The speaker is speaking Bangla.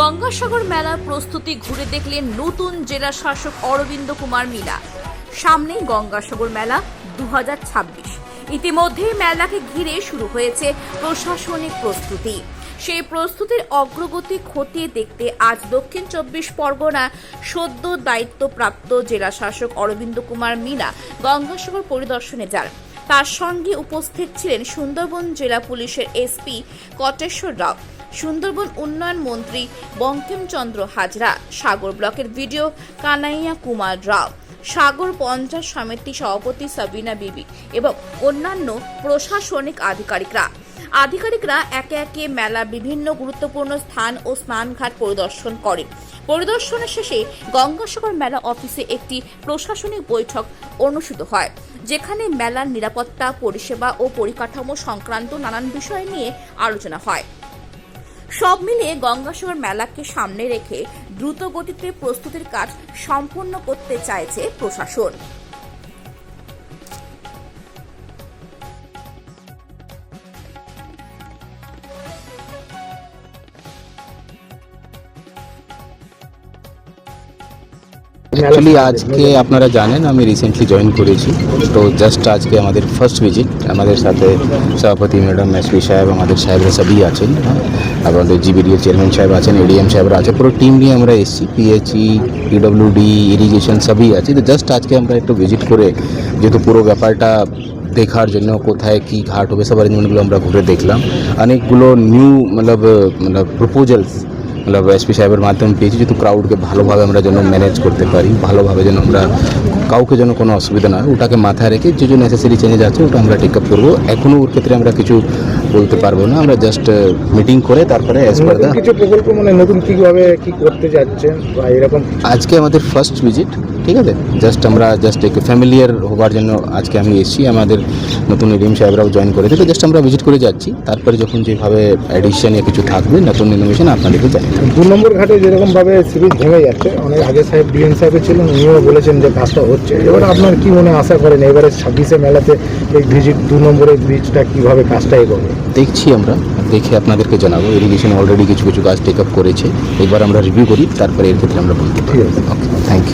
গঙ্গাসাগর মেলার প্রস্তুতি ঘুরে দেখলেন নতুন জেলা শাসক অরবিন্দ কুমার মিনা সামনেই গঙ্গাসাগর মেলা দু ইতিমধ্যেই মেলাকে ঘিরে শুরু হয়েছে প্রশাসনিক প্রস্তুতি। সেই প্রস্তুতির অগ্রগতি খতিয়ে দেখতে আজ দক্ষিণ চব্বিশ পরগনা সদ্য দায়িত্বপ্রাপ্ত জেলা শাসক অরবিন্দ কুমার মিনা গঙ্গাসাগর পরিদর্শনে যান। তার সঙ্গে উপস্থিত ছিলেন সুন্দরবন জেলা পুলিশের এসপি কটেশ্বর রাও। সুন্দরবন উন্নয়ন মন্ত্রী বঙ্কিমচন্দ্র হাজরা, সাগর ব্লকের ভিডিও কানাইয়া কুমার রাও, সাগর পঞ্চায়েত সমিতি সভাপতি সাবিনা বিবি এবং অন্যান্য প্রশাসনিক আধিকারিকরা। আধিকারিকরা একে একে মেলা বিভিন্ন গুরুত্বপূর্ণ স্থান ও স্নানঘাট পরিদর্শন করেন। পরিদর্শনের শেষে গঙ্গাসাগর মেলা অফিসে একটি প্রশাসনিক বৈঠক অনুষ্ঠিত হয়, যেখানে মেলার নিরাপত্তা, পরিষেবা ও পরিকাঠামো সংক্রান্ত নানান বিষয় নিয়ে আলোচনা হয়। সব মিলিয়ে গঙ্গাসাগর মেলাকে সামনে রেখে দ্রুত গতিতে প্রস্তুতির কাজ সম্পূর্ণ করতে চাইছে প্রশাসন। অ্যাকচুয়ালি আজকে আপনারা জানেন, আমি রিসেন্টলি জয়েন করেছি। তো জাস্ট আজকে আমাদের ফার্স্ট ভিজিট আমাদের সাথে সভাপতি ম্যাডাম এসপি সাহেব, আমাদের সাহেবরা সবই আছেন আমাদের জিবিডিএ চেয়ারম্যান সাহেব আছেন এডিএম সাহেবরা আছে পুরো টিম নিয়ে আমরা এসেছি পিএইচই পিডব্লিউডি ইরিগেশন সবই আছে। তো জাস্ট আজকে আমরা একটু ভিজিট করে, যেহেতু পুরো ব্যাপারটা দেখার জন্য কোথায় কি ঘাট হবে, সব অ্যারেঞ্জমেন্টগুলো আমরা ঘুরে দেখলাম। অনেকগুলো new Matlab Matlab proposals Matlab SP সাহেবের মাধ্যমে পেয়েছি যেহেতু ক্রাউডকে ভালোভাবে আমরা যেন ম্যানেজ করতে পারি, ভালোভাবে যেন আমরা কাউকে যেন কোনো অসুবিধা না হয়, ওটাকে মাথায় রেখে যে যে নেসেসারি চেঞ্জ আছে ওটা আমরা টেক আপ করব। এখনও ওর ক্ষেত্রে আমরা কিছু বলতে পারব না। আমরা জাস্ট মিটিং করে তারপরে অ্যাজ পার নতুন কিছু প্রকল্প মানে নতুন কীভাবে কি করতে যাচ্ছেন বা এরকম আজকে আমাদের ফার্স্ট ভিজিট ঠিক আছে? জাস্ট আমরা জাস্ট একটু ফ্যামিলিয়ার হবার জন্য আজকে আমি এসেছি। আমাদের নতুন এডিএম সাহেবরাও জয়েন করে তো জাস্ট আমরা ভিজিট করে যাচ্ছি। তারপরে যখন যেভাবে অ্যাডিশন কিছু থাকবে নতুন ইনোভেশন আপনাদেরকে জানিয়ে দু নম্বর ঘাটে যেরকমভাবে সিরিজ ভেঙে যাচ্ছে অনেক আগে সাহেব ডিএন সাহেব ছিলেন উনিও বলেছেন যে কাজটা হচ্ছে। এবার আপনার কি মনে আশা করেন এবারে ছাব্বিশে মেলাতে এই ভিজিট দু নম্বরের ব্রিজটা কীভাবে কাজটা এগোবে? দেখছি আমরা দেখে আপনাদেরকে জানাব। ইরিগেশন অলরেডি কিছু কিছু গাছ টেক আপ করেছে। এবার আমরা রিভিউ করি তারপরে এর ক্ষেত্রে আমরা বলতে পারি ওকে থ্যাংক ইউ